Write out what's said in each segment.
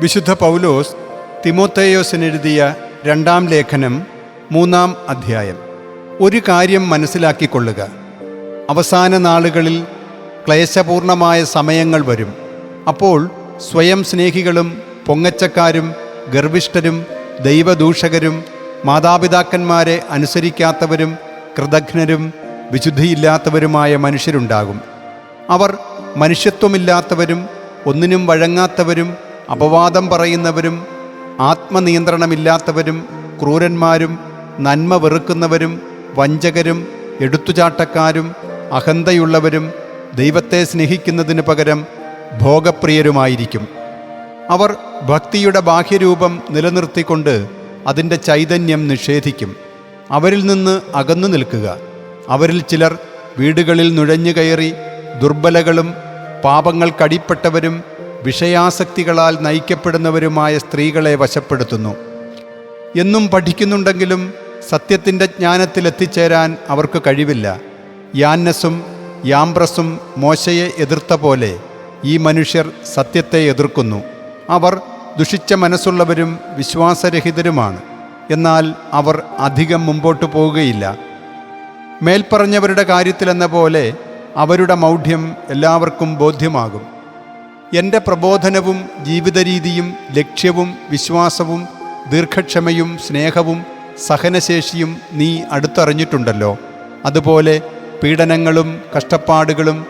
വിശുദ്ധ പൗലോസ് തിമോത്തേയോസിനെഴുതിയ രണ്ടാം ലേഖനം മൂന്നാം അധ്യായം. ഒരു കാര്യം മനസ്സിലാക്കിക്കൊള്ളുക. അവസാന നാളുകളിൽ ക്ലേശപൂർണമായ സമയങ്ങൾ വരും. അപ്പോൾ സ്വയം സ്നേഹികളും പൊങ്ങച്ചക്കാരും ഗർഭിഷ്ഠരും ദൈവദൂഷകരും മാതാപിതാക്കന്മാരെ അനുസരിക്കാത്തവരും കൃതജ്ഞരും വിശുദ്ധിയില്ലാത്തവരുമായ മനുഷ്യരുണ്ടാകും. അവർ മനുഷ്യത്വമില്ലാത്തവരും ഒന്നിനും വഴങ്ങാത്തവരും അപവാദം പറയുന്നവരും ആത്മനിയന്ത്രണമില്ലാത്തവരും ക്രൂരന്മാരും നന്മ വെറുക്കുന്നവരും വഞ്ചകരും എടുത്തുചാട്ടക്കാരും അഹന്തയുള്ളവരും ദൈവത്തെ സ്നേഹിക്കുന്നതിന് പകരം ഭോഗപ്രിയരുമായിരിക്കും. അവർ ഭക്തിയുടെ ബാഹ്യരൂപം നിലനിർത്തിക്കൊണ്ട് അതിന്റെ ചൈതന്യം നിഷേധിക്കും. അവരിൽ നിന്ന് അകന്നു നിൽക്കുക. അവരിൽ ചിലർ വീടുകളിൽ നുഴഞ്ഞു കയറി ദുർബലകളും പാപങ്ങൾക്കടിപ്പെട്ടവരും വിഷയാസക്തികളാൽ നയിക്കപ്പെടുന്നവരുമായ സ്ത്രീകളെ വശപ്പെടുത്തുന്നു. എന്നും പഠിക്കുന്നുണ്ടെങ്കിലും സത്യത്തിന്റെ ജ്ഞാനത്തിലെത്തിച്ചേരാൻ അവർക്ക് കഴിവില്ല. യാന്നസും യാംബ്രസും മോശയെ എതിർത്ത പോലെ ഈ മനുഷ്യർ സത്യത്തെ എതിർക്കുന്നു. അവർ ദുഷിച്ച മനസ്സുള്ളവരും വിശ്വാസരഹിതരുമാണ്. എന്നാൽ അവർ അധികം മുമ്പോട്ട് പോവുകയില്ല. മേൽപ്പറഞ്ഞവരുടെ കാര്യത്തിലെന്ന പോലെ അവരുടെ മൗഢ്യം എല്ലാവർക്കും ബോധ്യമാകും. എന്റെ പ്രബോധനവും ജീവിതരീതിയും ലക്ഷ്യവും വിശ്വാസവും ദീർഘക്ഷമയും സ്നേഹവും സഹനശേഷിയും നീ അടുത്തറിഞ്ഞിട്ടുണ്ടല്ലോ. അതുപോലെ പീഡനങ്ങളും കഷ്ടപ്പാടുകളും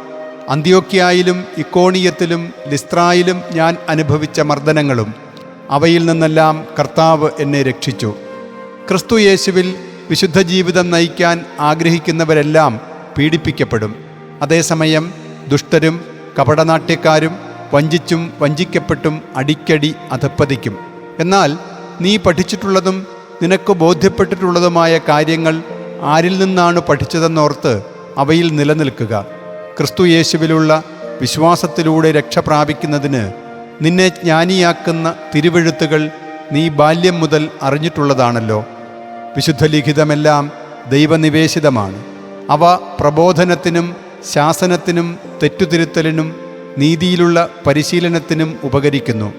അന്ത്യോക്യായിലും ഇക്കോണിയത്തിലും ലിസ്ത്രായിലും ഞാൻ അനുഭവിച്ച മർദ്ദനങ്ങളും അവയിൽ നിന്നെല്ലാം കർത്താവ് എന്നെ രക്ഷിച്ചു. ക്രിസ്തു യേശുവിൽ വിശുദ്ധ ജീവിതം നയിക്കാൻ ആഗ്രഹിക്കുന്നവരെല്ലാം പീഡിപ്പിക്കപ്പെടും. അതേസമയം ദുഷ്ടരും കപടനാട്യക്കാരും വഞ്ചിച്ചും വഞ്ചിക്കപ്പെട്ടും അടിക്കടി അധപ്പതിക്കും. എന്നാൽ നീ പഠിച്ചിട്ടുള്ളതും നിനക്ക് ബോധ്യപ്പെട്ടിട്ടുള്ളതുമായ കാര്യങ്ങൾ ആരിൽ നിന്നാണ് പഠിച്ചതെന്നോർത്ത് അവയിൽ നിലനിൽക്കുക. ക്രിസ്തു യേശുവിലുള്ള വിശ്വാസത്തിലൂടെ രക്ഷ പ്രാപിക്കുന്നതിന് നിന്നെ ജ്ഞാനിയാക്കുന്ന തിരുവെഴുത്തുകൾ നീ ബാല്യം മുതൽ അറിഞ്ഞിട്ടുള്ളതാണല്ലോ. വിശുദ്ധ ലിഖിതമെല്ലാം ദൈവനിവേശിതമാണ്. അവ പ്രബോധനത്തിനും ശാസനത്തിനും തെറ്റുതിരുത്തലിനും നീതിയിലുള്ള പരിശീലനത്തിനും ഉപകരിക്കുന്നു.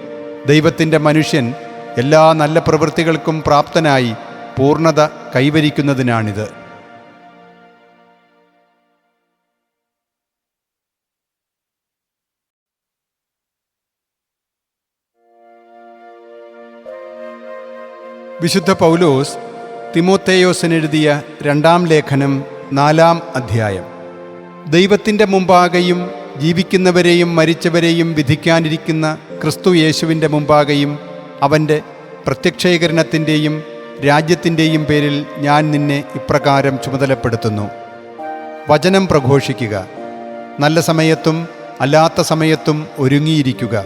ദൈവത്തിന്റെ മനുഷ്യൻ എല്ലാ നല്ല പ്രവൃത്തികൾക്കും പ്രാപ്തനായി പൂർണത കൈവരിക്കുന്നതിനാണിത്. വിശുദ്ധ പൗലോസ് തിമോത്തേയോസിനെഴുതിയ രണ്ടാം ലേഖനം നാലാം അധ്യായം. ദൈവത്തിന്റെ മുമ്പാകെയും ജീവിക്കുന്നവരെയും മരിച്ചവരെയും വിധിക്കാനിരിക്കുന്ന ക്രിസ്തു യേശുവിന്റെ മുമ്പാകെയും അവന്റെ പ്രത്യക്ഷീകരണത്തിന്റെയും രാജ്യത്തിന്റെയും പേരിൽ ഞാൻ നിന്നെ ഇപ്രകാരം ചുമതലപ്പെടുത്തുന്നു. വചനം പ്രഘോഷിക്കുക. നല്ല സമയത്തും അല്ലാത്ത സമയത്തും ഒരുങ്ങിയിരിക്കുക.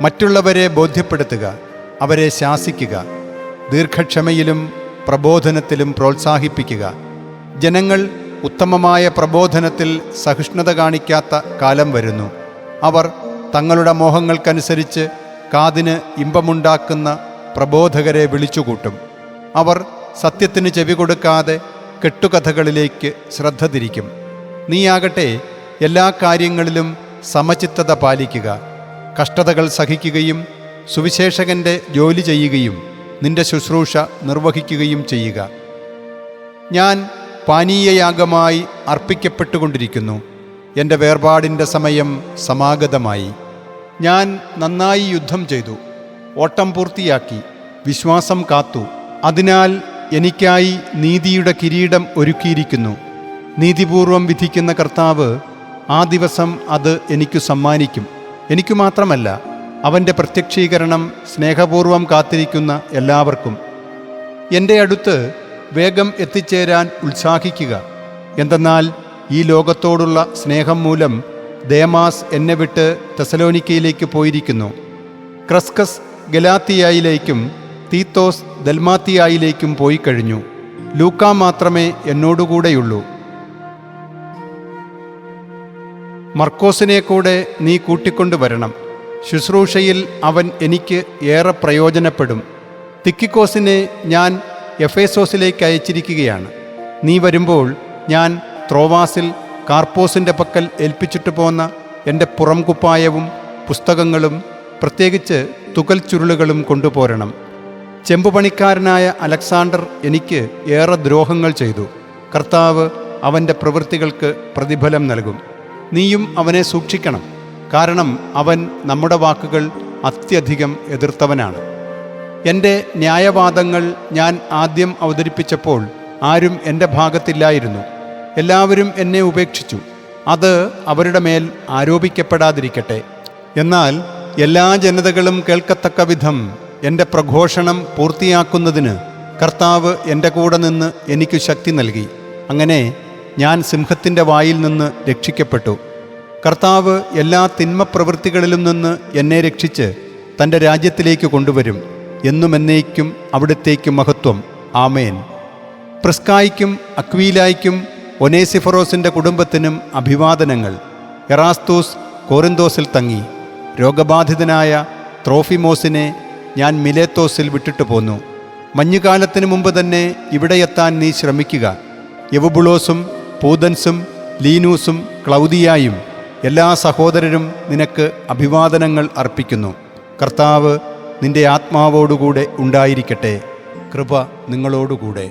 മറ്റുള്ളവരെ ബോധ്യപ്പെടുത്തുക. അവരെ ശാസിക്കുക. ദീർഘക്ഷമയിലും പ്രബോധനത്തിലും പ്രോത്സാഹിപ്പിക്കുക. ജനങ്ങൾ ഉത്തമമായ പ്രബോധനത്തിൽ സഹിഷ്ണുത കാണിക്കാത്ത കാലം വരുന്നു. അവർ തങ്ങളുടെ മോഹങ്ങൾക്കനുസരിച്ച് കാതിന് ഇമ്പമുണ്ടാക്കുന്ന പ്രബോധകരെ വിളിച്ചുകൂട്ടും. അവർ സത്യത്തിന് ചെവി കൊടുക്കാതെ കെട്ടുകഥകളിലേക്ക് ശ്രദ്ധ തിരിക്കും. നീയാകട്ടെ എല്ലാ കാര്യങ്ങളിലും സമചിത്തത പാലിക്കുക. കഷ്ടതകൾ സഹിക്കുകയും സുവിശേഷകന്റെ ജോലി ചെയ്യുകയും നിന്റെ ശുശ്രൂഷ നിർവഹിക്കുകയും ചെയ്യുക. ഞാൻ പാനീയയാഗമായി അർപ്പിക്കപ്പെട്ടുകൊണ്ടിരിക്കുന്നു. എന്റെ വേർപാടിന്റെ സമയം സമാഗതമായി. ഞാൻ നന്നായി യുദ്ധം ചെയ്തു. ഓട്ടം പൂർത്തിയാക്കി. വിശ്വാസം കാത്തു. അതിനാൽ എനിക്കായി നീതിയുടെ കിരീടം ഒരുക്കിയിരിക്കുന്നു. നീതിപൂർവം വിധിക്കുന്ന കർത്താവ് ആ ദിവസം അത് എനിക്ക് സമ്മാനിക്കും. എനിക്കു മാത്രമല്ല അവന്റെ പ്രത്യക്ഷീകരണം സ്നേഹപൂർവം കാത്തിരിക്കുന്ന എല്ലാവർക്കും. എന്റെ അടുത്ത് വേഗം എത്തിച്ചേരാൻ ഉത്സാഹിക്കുക. എന്തെന്നാൽ ഈ ലോകത്തോടുള്ള സ്നേഹം മൂലം ദേമാസ് എന്നെ വിട്ട് തെസലോനിക്കയിലേക്ക് പോയിരിക്കുന്നു. ക്രസ്കസ് ഗലാത്തിയായിലേക്കും തീത്തോസ് ദൽമാത്തിയായിലേക്കും പോയി കഴിഞ്ഞു. ലൂക്ക മാത്രമേ എന്നോടുകൂടെയുള്ളൂ. മർക്കോസിനെ കൂടെ നീ കൂട്ടിക്കൊണ്ടുവരണം ശുശ്രൂഷയിൽ അവൻ എനിക്ക് ഏറെ പ്രയോജനപ്പെടും. തിക്കിക്കോസിനെ ഞാൻ എഫേസോസിലേക്ക് അയച്ചിരിക്കുകയാണ്. നീ വരുമ്പോൾ ഞാൻ ത്രോവാസിൽ കാർപ്പോസിന്റെ പക്കൽ ഏൽപ്പിച്ചിട്ട് പോന്ന എന്റെ പുറംകുപ്പായവും പുസ്തകങ്ങളും പ്രത്യേകിച്ച് തുകൽ ചുരുളുകളും കൊണ്ടുപോരണം. ചെമ്പുപണിക്കാരനായ അലക്സാണ്ടർ എനിക്ക് ഏറെ ദ്രോഹങ്ങൾ ചെയ്തു. കർത്താവ് അവന്റെ പ്രവൃത്തികൾക്ക് പ്രതിഫലം നൽകും. നീയും അവനെ സൂക്ഷിക്കണം. കാരണം അവൻ നമ്മുടെ വാക്കുകൾ അത്യധികം എതിർത്തവനാണ്. എന്റെ ന്യായവാദങ്ങൾ ഞാൻ ആദ്യം അവതരിപ്പിച്ചപ്പോൾ ആരും എന്റെ ഭാഗത്തില്ലായിരുന്നു. എല്ലാവരും എന്നെ ഉപേക്ഷിച്ചു. അത് അവരുടെ മേൽ ആരോപിക്കപ്പെടാതിരിക്കട്ടെ. എന്നാൽ എല്ലാ ജനതകളും കേൾക്കത്തക്ക വിധം എന്റെ പ്രഘോഷണം പൂർത്തിയാക്കുന്നതിന് കർത്താവ് എന്റെ കൂടെ നിന്ന് എനിക്ക് ശക്തി നൽകി. അങ്ങനെ ഞാൻ സിംഹത്തിന്റെ വായിൽ നിന്ന് രക്ഷിക്കപ്പെട്ടു. കർത്താവ് എല്ലാ തിന്മ പ്രവൃത്തികളിലും നിന്ന് എന്നെ രക്ഷിച്ച് തന്റെ രാജ്യത്തിലേക്ക് കൊണ്ടുവരും. എന്നും എന്നേക്കും അവിടത്തേക്കും മഹത്വം. ആമേൻ. പ്രസ്കായിക്കും അക്വീലായ്ക്കും ഒനേസിഫറോസിന്റെ കുടുംബത്തിനും അഭിവാദനങ്ങൾ. എറാസ്തൂസ് കോറിന്തോസിൽ തങ്ങി. രോഗബാധിതനായ ത്രോഫിമോസിനെ ഞാൻ മിലേത്തോസിൽ വിട്ടിട്ടു പോന്നു. മഞ്ഞുകാലത്തിന് മുമ്പ് തന്നെ ഇവിടെ എത്താൻ നീ ശ്രമിക്കുക. യവുബുളോസും പൂതൻസും ലീനൂസും ക്ലൗദിയായും എല്ലാ സഹോദരരും നിനക്ക് അഭിവാദനങ്ങൾ അർപ്പിക്കുന്നു. കർത്താവ് നിന്റെ ആത്മാവോടുകൂടെ ഉണ്ടായിരിക്കട്ടെ. കൃപ നിങ്ങളോടുകൂടെ.